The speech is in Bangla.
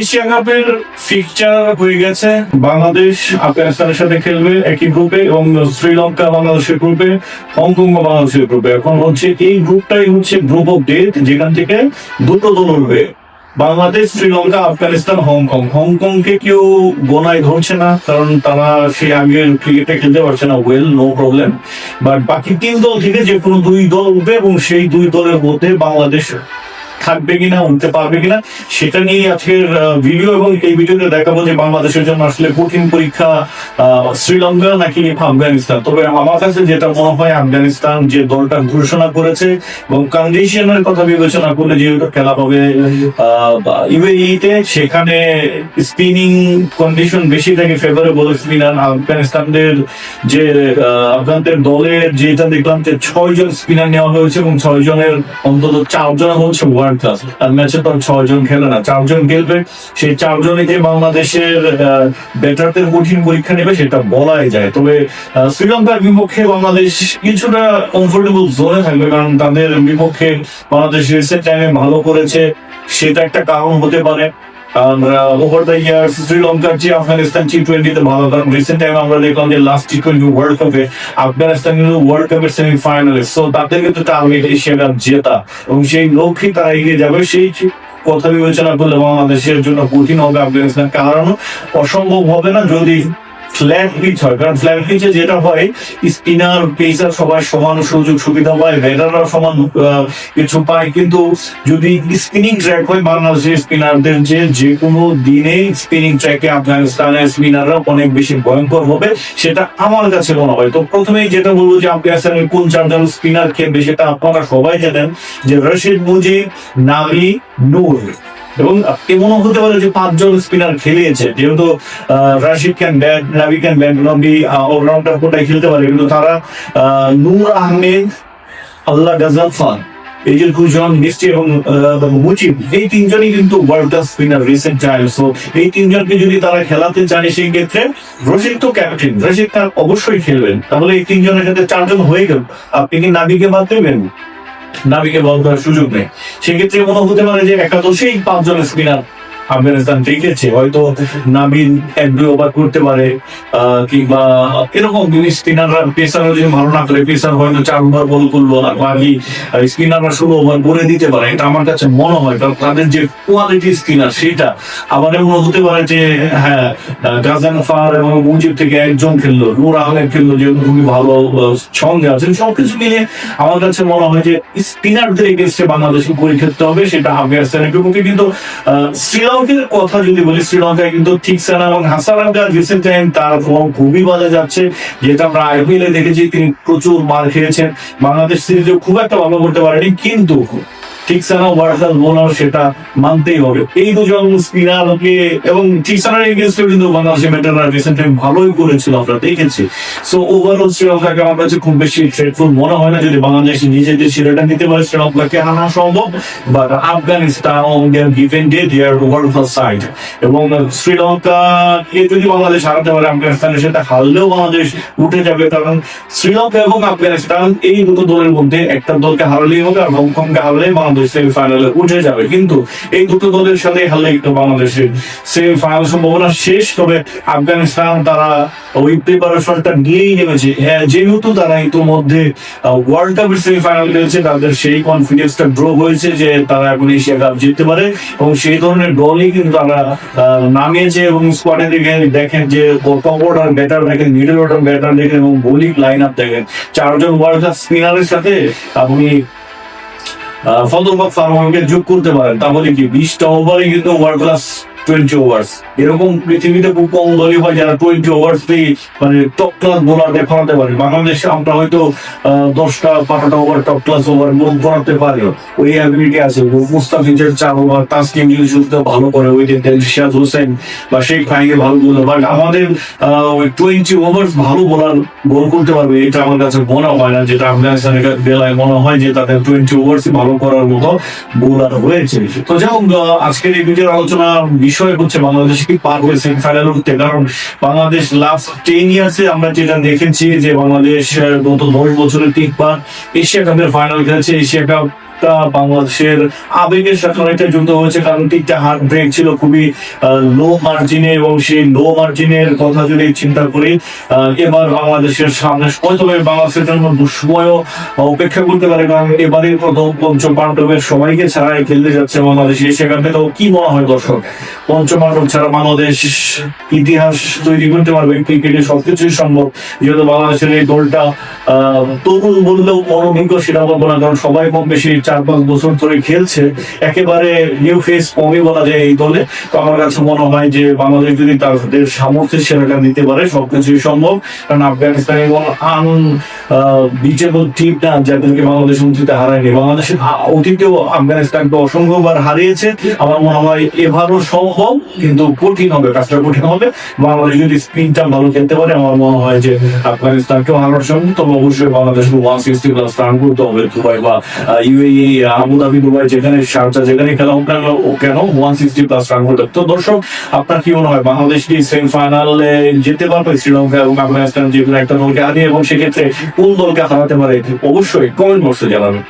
এশিয়া কাপের ফিকচার হয়ে গেছে। বাংলাদেশ আফগানিস্তানের সাথে খেলবে একই গ্রুপে এবং শ্রীলঙ্কা বাংলাদেশের গ্রুপে হংকং বাংলাদেশের গ্রুপে এখন হচ্ছে এই গ্রুপটাই হচ্ছে গ্রুপ অফ ডেথ যেখান থেকে দুটো দল উঠবে বাংলাদেশ, শ্রীলঙ্কা, আফগানিস্তান, হংকং। হংকংকে কেউ গোনায় ধরছে না, কারণ তারা সেই আগে ক্রিকেটে খেলতে পারছে না। ওয়েল নো প্রবলেম বাট বাকি তিন দল থেকে যে কোনো দুই দল উঠবে এবং সেই দুই দলের মধ্যে বাংলাদেশ থাকবে কিনা, উঠতে পারবে কিনা, সেটা নিয়ে আজকের ভিডিও এবং এই ভিডিওতে দেখাবো যে বাংলাদেশের জন্য আসলে কঠিন পরীক্ষা শ্রীলঙ্কা নাকি আফগানিস্তান। তবে আমার কাছে যেটা মনে হয়, আফগানিস্তান যে দলটা ঘোষণা করেছে এবং কন্ডিশনের কথা বিবেচনা করলে যেহেতু খেলা হবে ইউএইতে, সেখানে স্পিনিং কন্ডিশন বেশি থাকে ফেভারেবল স্পিনার আফগানিস্তানদের যে আফগানদের দলের যেটা দেখলাম যে ছয় জন স্পিনার নেওয়া হয়েছে এবং ছয় জনের অন্তত চারজন হচ্ছে ক্লাস আর ম্যাচে তো ছয়জন খেলে না, চারজন খেলবে। সেই যে বাংলাদেশের ব্যাটারদের কঠিন পরীক্ষা নেবে, সেটা বলাই যায়। তবে শ্রীলঙ্কার বিপক্ষে বাংলাদেশ কিছুটা কমফোর্টেবল জোনে থাকবে, কারণ তাদের বিপক্ষে বাংলাদেশ রিসেন্ট টাইমে ভালো করেছে। সেটা একটা কারণ হতে পারে। ওভার দ্য ইয়ার শ্রীলঙ্কার যে আফগানিস্তান টি টোয়েন্টিতে ভালো কারণ রিসেন্ট টাইম আমরা দেখলাম যে লাস্ট টি টোয়েন্টি ওয়ার্ল্ড কাপে আফগানিস্তান কিন্তু ওয়ার্ল্ড কাপের সেমিফাইনালে সো তাদের কিন্তু টার্গেট এশিয়া কাপ জেতা। এবং সেই লক্ষ্যে তারা এগিয়ে যাবে। সেই কথা বিবেচনা করলে বাংলাদেশের জন্য কঠিন হবে আফগানিস্তান। কারণ অসম্ভব হবে না যদি ফ্ল্যাট পিচ হয়। কারণ ফ্ল্যাট পিচে যেটা হয় স্পিনার পেসার সমান সুযোগ সুবিধা পায় ব্যাটাররা সমান কিছু পায়। কিন্তু যদি স্পিনিং ট্র্যাক হয়, বাংলাদেশের স্পিনারদের যে যে কোনো দিনে স্পিনিং ট্র্যাকে আফগানিস্তানের স্পিনাররা অনেক বেশি ভয়ঙ্কর হবে, সেটা আমার কাছে মনে হয়। তো প্রথমেই যেটা বলব যে আফগানিস্তানের কোন চারজন স্পিনার খেলবে সেটা আপনারা সবাই জানেন, যে রশিদ মুজিব নাবি নূর। এবং এমনও হতে পারে যে পাঁচজন স্পিনার খেলিয়েছে যেহেতু Rashid can bat Nabi can bat Nabi all rounder কোটায় খেলতে পারে। কিন্তু তারা নূর আহমেদ, আল্লাহ গাজাল খান এই এবং মুজিব, এই তিনজনই কিন্তু world class spinner recent time so এই তিনজনকে যদি তারা খেলাতে চায় সেই ক্ষেত্রে রশিদ তো ক্যাপ্টেন রশিদ খান অবশ্যই খেলবেন। তাহলে এই তিনজনের সাথে চারজন হয়ে গেল। আপনি কি নাবিকে বাদ দেবেন? নাবিকে বল করার সুযোগ নেই। সেক্ষেত্রে মনে হতে পারে যে একাদশেই পাঁচজন স্পিনার আফগানিস্তান রেখেছে হয়তো নাবিন এক দুই ওভার করতে পারে কিংবা এরকম স্পিনাররা পেসাররা যদি ভালো না করে পেসার হয়তো চার ওভার বল করল আর বাকি স্পিনাররা ষোলো ওভার করে দিতে পারে। এটা আমার কাছে মনে হয় কারণ তাদের যে কোয়ালিটি স্পিনার সেটা আবার এমন হতে পারে যে হ্যাঁ গাজান ফার এবং মুজিব থেকে একজন খেললো নূর আহমেদ খেললো যে খুবই ভালো সঙ্গে আছেন সবকিছু মিলিয়ে আমার কাছে মনে হয় যে স্পিনারদের এগেনস্টে বাংলাদেশকে পরীক্ষা হবে সেটা আফগানিস্তানের বিপক্ষে। কিন্তু আহ, শ্রীলঙ্কার কথা যদি বলি, শ্রীলঙ্কায় কিন্তু ঠিকসানা এবং হাসারামকার রিসেন্ট তার ফর্ম খুবই বাজে যাচ্ছে, যেটা আমরা আইপিএল এ দেখেছি, তিনি প্রচুর মার খেয়েছেন। বাংলাদেশ সিরিজে খুব একটা ভালো করতে পারেনি, কিন্তু ঠিকসানা সেটা মানতেই হবে। এই দুজন স্পিনারকে এবং ঠিকসানার কিন্তু বাংলাদেশের ব্যাটাররা রিসেন্ট টাইম ভালোই করেছিল, আমরা দেখেছি। সো ওভারঅল শ্রীলঙ্কাকে আমার কাছে খুব বেশি মনে হয় না যদি বাংলাদেশ নিজেদের নিতে পারে শ্রীলঙ্কাকে আনা সম্ভব। But Afghanistan given world side এবং যদি বাংলাদেশ হারাতে পারে আফগানিস্তানের সাথে হারলেও বাংলাদেশ উঠে যাবে। কারণ শ্রীলঙ্কা এবং আফগানিস্তান এই দুটো দলের মধ্যে একটা দলকে হারালেই হবে আর হংকংকে হারলেই বাংলাদেশ সেমিফাইনালে উঠে যাবে। কিন্তু এই দুটো দলের সাথে হারলে কিন্তু বাংলাদেশের সেমিফাইনাল সম্ভাবনা শেষ। তবে আফগানিস্তান তারা ওই প্রিপারেশনটা নিয়েই নেমেছে। হ্যাঁ যেহেতু তারা ওয়ার্ল্ড কাপের সেমিফাইনাল খেলেছে, তাদের সেই কনফিডেন্সটা হয়েছে যে তারা এখন এশিয়া কাপ জিততে পারে। এবং সেই ধরনের দলই কিন্তু তারা নামিয়েছে এবং স্কোয়াডে দেখে দেখেন যে টপ অর্ডার ব্যাটার দেখেন মিডল অর্ডার ব্যাটার দেখেন এবং বোলিং লাইন আপ দেখেন। চারজন ওয়ার্ল্ড ক্লাস স্পিনারের সাথে আপনি ফতর্বাক ফার্মাকে যোগ করতে পারেন। তাহলে কি? বিশটা ওভারে কিন্তু ওয়ার্ল্ড ক্লাস টোয়েন্টি ওভার্স এরকম পৃথিবীতে কম দলই হয় যারা টোয়েন্টি ওভার্স পেয়ে মানে টপ ক্লাস পারে। বাংলাদেশে আমরা হয়তো দশটা, বারোটা ওভার টপ ক্লাস ওভার পারি। ওই অ্যাবিলিটি আছে। মুস্তাফিজের চার ওভার তাসকিম ভালো করে ওই হোসেন বা ভালো বাট আমাদের ওই টোয়েন্টি ওভার্স ভালো বোলার গোল করতে পারবে, এটা আমার কাছে মনে হয় না। যেটা আফগানিস্তানের বেলায় মনে হয় যে তাদের টোয়েন্টি ওভার্স ভালো করার মতো বোলার রয়েছে তো যাই আজকের এই ভিডিওর আলোচনা বিষয় হচ্ছে বাংলাদেশ কি পারবে সেমিফাইনাল উঠতে কারণ বাংলাদেশ লাস্ট টেন ইয়ার্সে আমরা যেটা দেখেছি যে বাংলাদেশ গত দশ বছরের তিনবার এশিয়া কাপের ফাইনাল খেলেছে। এশিয়া কাপ ম্যাচটা বাংলাদেশের আবেগের সাথে অনেকটা যুক্ত হয়েছে, কারণ তিনটা হার্ট ব্রেক ছিল খুবই লো মার্জিনে এবং সেই লো মার্জিনের কথা যদি চিন্তা করি এবার বাংলাদেশের সামনে হয়তো বাংলাদেশের জন্য দুঃসময়ও অপেক্ষা করতে পারে, কারণ এবারে প্রথম পঞ্চম পাণ্ডবের সবাইকে ছাড়াই খেলতে যাচ্ছে বাংলাদেশ সেখান থেকে কি মনে হয় দর্শক? পঞ্চম পাণ্ডব ছাড়া বাংলাদেশ ইতিহাস তৈরি করতে পারবে, ক্রিকেটে সবকিছুই সম্ভব, যেহেতু বাংলাদেশের এই দলটা তরুণ বললেও অনভিজ্ঞ সেটা বলব না, কারণ সবাই কম বেশি চার পাঁচ বছর ধরে খেলছে, একেবারে নিউ ফেস কমই বলা যায় এই দলে। তো আমার কাছে মনে হয় যে বাংলাদেশ যদি তাদের সামর্থ্যের সেরাটা নিতে পারে, সবকিছুই সম্ভব। কারণ আফগানিস্তান এবং আন বিচেবল টিম না যাদেরকে বাংলাদেশ অতীতে হারায়নি, বাংলাদেশ অতীতেও আফগানিস্তানকে অসংখ্যবার হারিয়েছে। আমার মনে হয় এবারও সম্ভব, কিন্তু কঠিন হবে, কাজটা কঠিন হবে। বাংলাদেশ যদি স্পিনটা ভালো খেলতে পারে, আমার মনে হয় যে আফগানিস্তানকেও হারানোর সম্ভব। তবে অবশ্যই Bangladesh one sixty plus run করতে হবে, দুবাই বা ইউএই আবুধাবি দুবাই যেখানে শারজা যেখানে খেলা হোক কেন ওয়ান সিক্সটি প্লাস রান করতে তো দর্শক, আপনার কি মনে হয়, বাংলাদেশ কি সেমিফাইনালে যেতে পারবে শ্রীলঙ্কা এবং আফগানিস্তান যে কোনো একটা দলকে হারিয়ে? এবং সেক্ষেত্রে কোন দলকে হারাতে পারে? অবশ্যই কমেন্ট বক্সে জানাবেন।